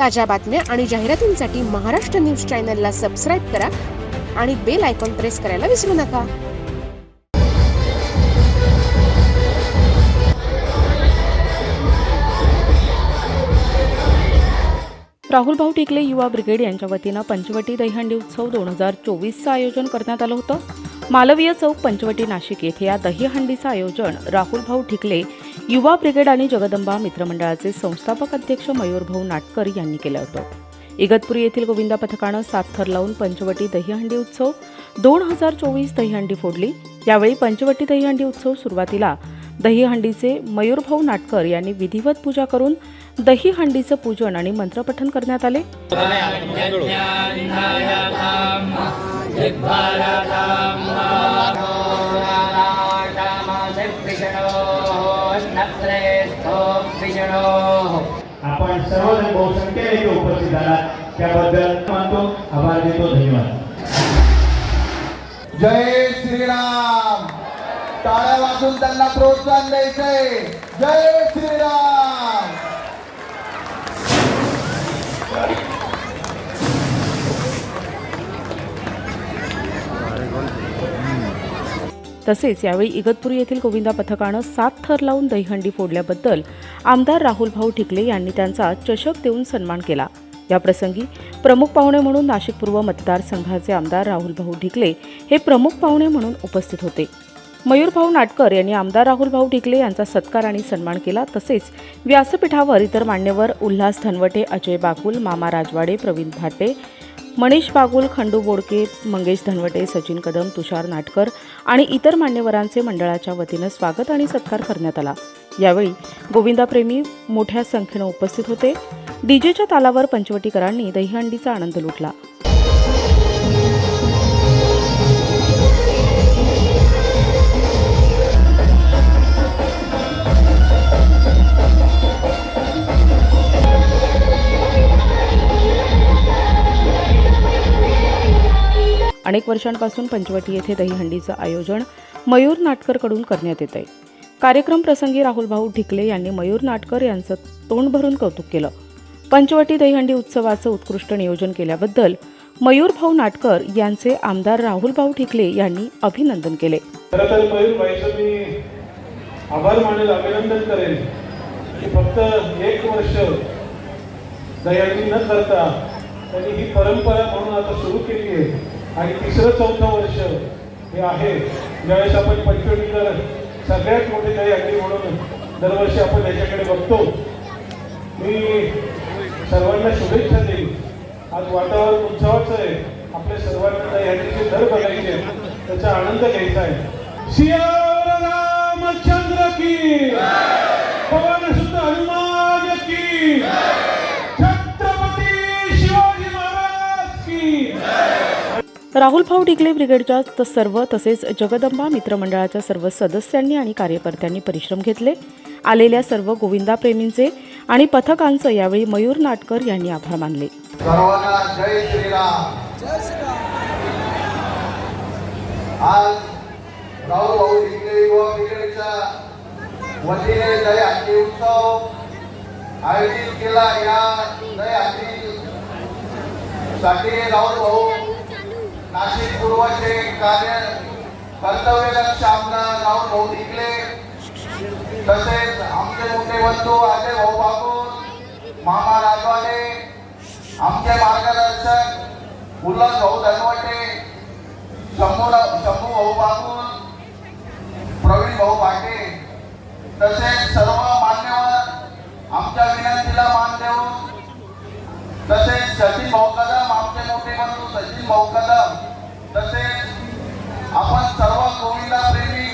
ताज्या बातम्या आणि जाहिरातींसाठी महाराष्ट्र न्यूज चॅनलला सबस्क्राईब करा आणि बेल आयकॉन प्रेस करायला विसरू नका. राहुल भाऊ टिकले युवा ब्रिगेड यांच्या वतीनं पंचवटी दहीहंडी उत्सव दोन हजार चोवीसचं आयोजन करण्यात आलं होतं. मालवीय चौक पंचवटी नाशिक येथे या दहीहंडीचं आयोजन राहुल भाऊ ठिकले युवा ब्रिगेड आणि जगदंबा मित्रमंडळाचे संस्थापक अध्यक्ष मयूरभाऊ नाटकर यांनी केलं होतं. इगतपुरी येथील गोविंदा पथकानं सात थर लावून पंचवटी दहीहंडी उत्सव दोन हजार चोवीस दहीहंडी फोडली. यावेळी पंचवटी दहीहंडी उत्सव सुरुवातीला दहीहंडीचे मयूरभाऊ नाटकर यांनी विधिवत पूजा करून दहीहंडीचं पूजन आणि मंत्रपठन करण्यात आले. आपण सर्वजण बहुसंख्येने उपस्थित आलात त्याबद्दल मानतो आभार देतो धन्यवाद. जय श्रीराम. टाळ्या वाजून त्यांना प्रोत्साहन द्यायचंय. जय श्रीराम. तसेच यावेळी इगतपुरी येथील गोविंदा पथकानं सात थर लावून दहीहंडी फोडल्याबद्दल आमदार राहुल भाऊ ठिकले यांनी त्यांचा चषक देऊन सन्मान केला. याप्रसंगी प्रमुख पाहुणे म्हणून नाशिक पूर्व मतदारसंघाचे आमदार राहुल भाऊ ढिकले हे प्रमुख पाहुणे म्हणून उपस्थित होते. मयूरभाऊ नाटकर यांनी आमदार राहुल भाऊ ढिकले यांचा सत्कार आणि सन्मान केला. तसेच व्यासपीठावर इतर मान्यवर उल्हास धनवटे अजय बाकुल मामा राजवाडे प्रवीण भाटे मनीष बागुल खंडू बोडके मंगेश धनवटे सचिन कदम तुषार नाटकर आणि इतर मान्यवरांचे मंडळाच्या वतीनं स्वागत आणि सत्कार करण्यात आला. यावेळी गोविंदाप्रेमी मोठ्या संख्येनं उपस्थित होते. डीजेच्या तालावर पंचवटीकरांनी दहीहंडीचा आनंद लुटला. अनेक वर्षांपासून पंचवटी येथे दहीहंडीचं आयोजन मयूर नाटकरकडून करण्यात येत आहे कार्यक्रम प्रसंगी राहुल भाऊ ढिकले यांनी मयूर नाटकर यांचं तोंड भरून कौतुक केलं. पंचवटी दहीहंडी उत्सवाचं उत्कृष्ट नियोजन केल्याबद्दल मयूर भाऊ नाटकर यांचे आमदार राहुल भाऊ ठिकले यांनी अभिनंदन केले. मयूर मी आभार मानेल अभिनंदन करेन की फक्त एक वर्ष दयाळी न करता त्यांनी ही परंपरा म्हणून आता सुरू केली आहे. आणि तिसरं चौथं वर्ष हे आहे. ज्यावेळेस आपण पंचवटीकर सगळ्यात मोठे दही म्हणून दरवर्षी आपण याच्याकडे बघतो. मी सर्वांना शुभेच्छा देईन. आज वातावरण उत्सवाचं आहे. आपल्या सर्वांना दही दर बघायचे. त्याचा आनंद घ्यायचा आहे. सियावर रामचंद्र की. पवन सुत हनुमान की. राहुल भाऊ ढिकले ब्रिगेडच्या त- सर्व तसेच जगदंबा मित्रमंडळाच्या सर्व सदस्यांनी आणि कार्यकर्त्यांनी परिश्रम घेतले. आलेल्या सर्व गोविंदाप्रेमींचे आणि पथकांचं यावेळी मयूर नाटकर यांनी आभार मानले. सर्वांना जय श्रीराम. आज राहुल भाऊ डिग्रे युवा ब्रिगेडच्या वतीने दही हंडी उत्सव आयोजित केला. या साठी राहुल भाऊ नाशिक पूर्वचे कार्य कर्तव्यदक्ष आमदार राहुल भाऊ टिकले तसेच आमचे मोठे बंधू अजय भाऊ बागुल मामा राजवाडे आमचे मार्गदर्शक उल्हास भाऊ धनवटे शंभू शंभू भाऊ बागुल प्रवीण भाऊ पाटे तसेच सर्व मान्यवर आमच्या विनंतीला मान देऊन तसेच सचिन भाऊ कदम आमचे मोठे बंधू सचिन भाऊ कदम तसेच आपण सर्व गोविंदा प्रेमी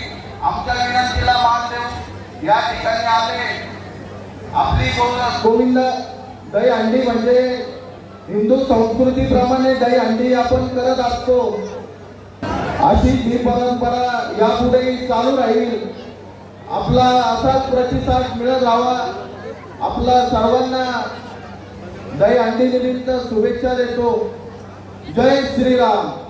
आमच्या विनंतीला मान देऊ या ठिकाणी आले. आपली गोविंद दही हंडी म्हणजे हिंदू संस्कृतीप्रमाणे दही हंडी आपण करत असतो. अशी ही परंपरा यापुढेही चालू राहील. आपला असाच प्रतिसाद मिळत राहावा. आपला सर्वांना दही हंडी निमित्त शुभेच्छा देतो. जय श्रीराम.